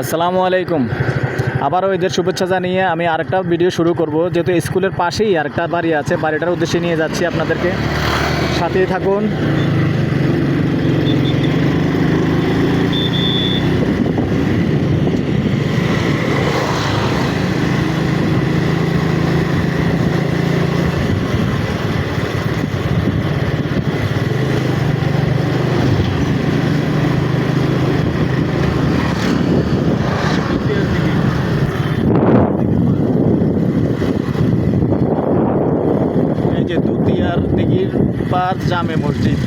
আসসালামু আলাইকুম। আবারও ঈদের শুভেচ্ছা জানিয়ে আমি আরেকটা ভিডিও শুরু করব। যেহেতু স্কুলের পাশেই আরেকটা বাড়ি আছে, বাড়িটার উদ্দেশ্যে নিয়ে যাচ্ছি আপনাদেরকে। সাথেই থাকুন। পার জামে মসজিদ।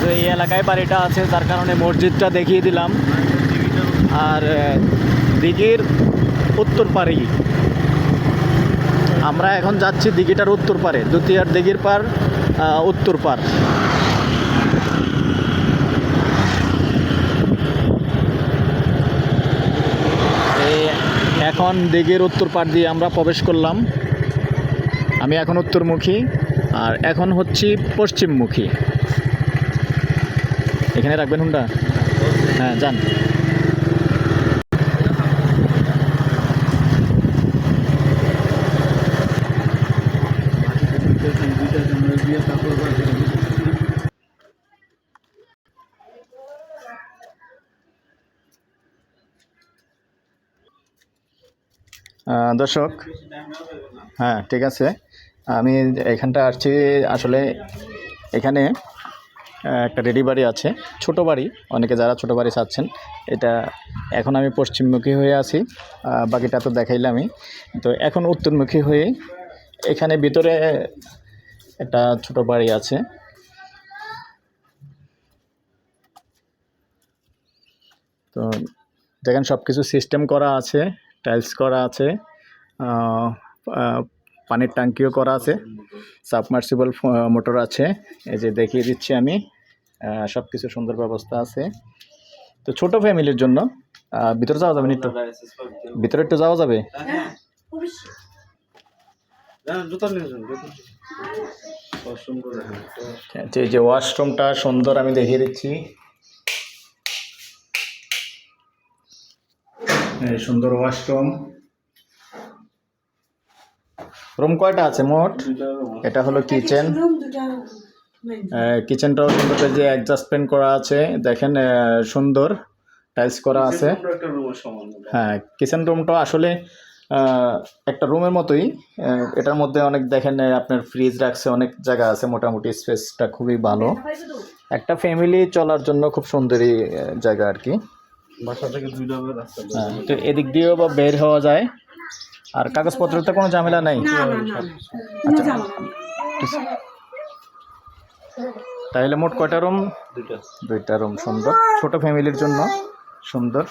তো এই এলাকায় বাড়িটা আছে যার কারণে মসজিদটা দেখিয়ে দিলাম। আর দিঘির উত্তর পাড়েই আমরা এখন যাচ্ছি দিঘিটার উত্তর পারে দ্বিতীয়ার দিঘির পার উত্তর পার এখন দিঘির উত্তর পার দিয়ে আমরা প্রবেশ করলাম। আমি এখন উত্তরমুখী আর এখন হচ্ছি পশ্চিমমুখী। এখানে রাখবেন হুন্ডা? হ্যাঁ যান। দর্শক হ্যাঁ ঠিক আছে। আমি এখানটা আসছি আসলে এখানে একটা রেডি বাড়ি আছে, ছোট বাড়ি, অনেকে যারা ছোট বাড়ি চাচ্ছেন, এটা এখন আমি পশ্চিমমুখী হয়ে আছি বাকিটা তো দেখাইলামই। তো এখন উত্তরমুখী হয়ে এখানে ভিতরে একটা ছোট বাড়ি আছে। তো দেখেন সব কিছু সিস্টেম করা আছে টাইলস করা আছে পানির ট্যাঙ্কিও করা আছে সাবমার্সিবল মোটর আছে। এই যে দেখিয়ে দিচ্ছি আমি সব কিছু সুন্দর ব্যবস্থা আছে। তো ছোট ফ্যামিলির জন্য ভিতরে যাওয়া যাবে একটু ভিতরে একটু যাওয়া যাবে? আচ্ছা, এই যে ওয়াশরুমটা সুন্দর আমি দেখিয়ে দিচ্ছি। সুন্দর ওয়াশরুম। রুম কয়টা আছে মোট? এটা হলো কিচেন। কিচেনটাও সুন্দর যে অ্যাডজাস্টমেন্ট করা আছে দেখেন সুন্দর টাইলস করা আছে। হ্যাঁ কিচেন রুমটা আসলে একটা রুমের মতোই। এটার মধ্যে অনেক দেখেন আপনার ফ্রিজ রাখছে অনেক জায়গা আছে মোটামুটি স্পেসটা খুবই ভালো। একটা ফ্যামিলি চলার জন্য খুব সুন্দরী জায়গা আর কি। বাসা থেকে দুই হ্যাঁ তো এদিক দিয়েও বা বের হওয়া যায়। আর কাগজপত্রের তো কোনো ঝামেলা নাই। না না না কোনো ঝামেলা নেই। তাহলে মোট কয়টা রুম? দুইটা। দুইটা রুম সুন্দর। ছোট ফ্যামিলির জন্য সুন্দর।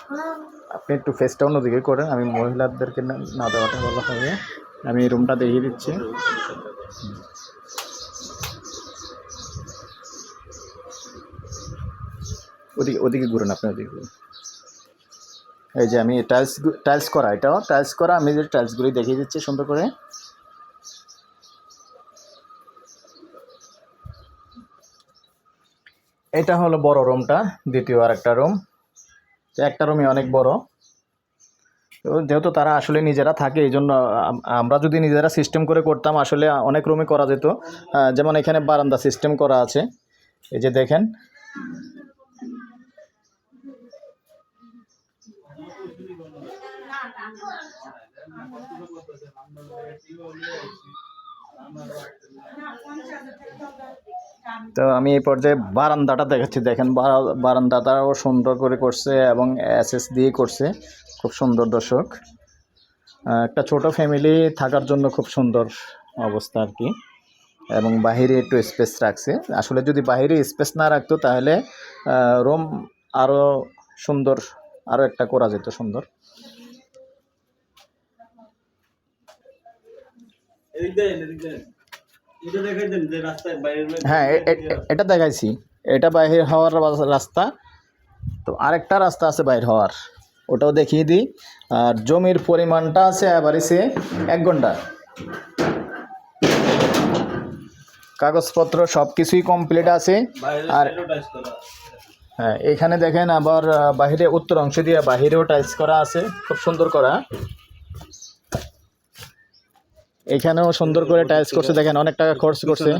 আপনি একটু ফেসটা অন্যদিকে করেন। আমি মহিলাদেরকে না না দেওয়াটা ভালো হবে। আমি রুমটা দেখিয়ে দিচ্ছি। ওদিকে ওদিকে ঘুরেন আপনি ওদিকে ঘুরুন। এই যে আমি টাইলস টাইলস করা, এটাও টাইলস করা, আমি যে টাইলসগুলি দেখিয়ে দিচ্ছি সুন্দর করে। এটা হলো বড় রুমটা দ্বিতীয় আর একটা রুম একটা রুমই অনেক বড়। তো যেহেতু তারা আসলে নিজেরা থাকে, এই জন্য আমরা যদি নিজেরা সিস্টেম করে করতাম, আসলে অনেক রুমে করা যেত। যেমন এখানে বারান্দা সিস্টেম করা আছে। এই যে দেখেন। তো আমি এই পর্যায়ে বারান্দাটা দেখাচ্ছি। দেখেন, বারা- বারান্দাটাও সুন্দর করে করছে এবং এসএস দিয়ে করছে। খুব সুন্দর দর্শক। একটা ছোট ফ্যামিলি থাকার জন্য খুব সুন্দর অবস্থা আর কি। এবং বাহিরে একটু স্পেস রাখছে। আসলে যদি বাহিরে স্পেস না রাখতো, তাহলে রুম আরও সুন্দর আরও একটা করা যেত সুন্দর এদিক দেন এদিক দেন এটা দেখাই দেন যে রাস্তায় বাইরে হ্যাঁ এটা দেখাইছি। এটা বাইরে হওয়ার রাস্তা। তো আরেকটা রাস্তা আছে বাইর হওয়ার। ওটাও দেখিয়ে দিই। আর জমির পরিমাণটা আছে এবারিসে এক ঘণ্টা। কাগজপত্র সব কিছুই কমপ্লিট আছে আর হ্যাঁ এখানে দেখেন আবার বাহিরে উত্তর অংশ দিয়ে বাহিরেও টাইলস করা আছে। খুব সুন্দর করা। এখানেও সুন্দর করে টাইলস করছে, দেখেন অনেক টাকা খরচ করছে।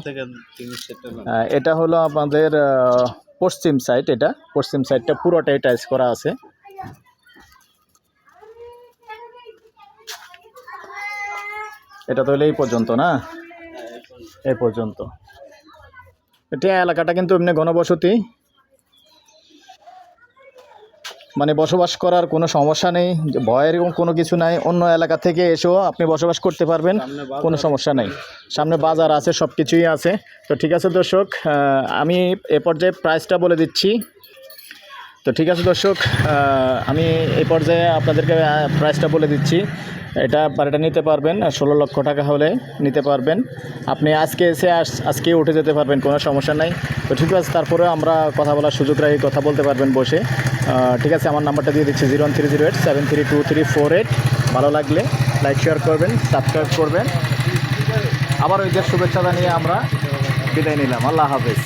এটা হলো আমাদের পশ্চিম সাইড এটা। পশ্চিম সাইডটা পুরোটাই টাইলস করা আছে। এটা তো এই পর্যন্ত না? এই পর্যন্ত। এটা এলাকাটা কিন্তু এমনি ঘনবসতি। মানে বসবাস করার কোনো সমস্যা নেই ভয়ের কোনো কিছু নাই অন্য এলাকা থেকে এসেও আপনি বসবাস করতে পারবেন কোনো সমস্যা নেই। সামনে বাজার আছে সব কিছুই আছে। তো ঠিক আছে দর্শক আমি এ পর্যায়ে প্রাইসটা বলে দিচ্ছি। তো ঠিক আছে দর্শক আমি এ পর্যায়ে আপনাদেরকে প্রাইসটা বলে দিচ্ছি। এটা বাড়িটা নিতে পারবেন ষোলো লক্ষ টাকা হলে নিতে পারবেন। আপনি আজকে এসে আজকে উঠে যেতে পারবেন, কোনো সমস্যা নাই। তো ঠিক আছে তারপরে আমরা কথা বলার সুযোগ রাখি, কথা বলতে পারবেন বসে। ঠিক আছে, আমার নাম্বারটা দিয়ে দিচ্ছি zero one three zero eight seven three two three four eight ভালো লাগলে লাইক শেয়ার করবেন সাবস্ক্রাইব করবেন। আবার ওই যে শুভেচ্ছা জানিয়ে আমরা বিদায় নিলাম। আল্লাহ হাফেজ।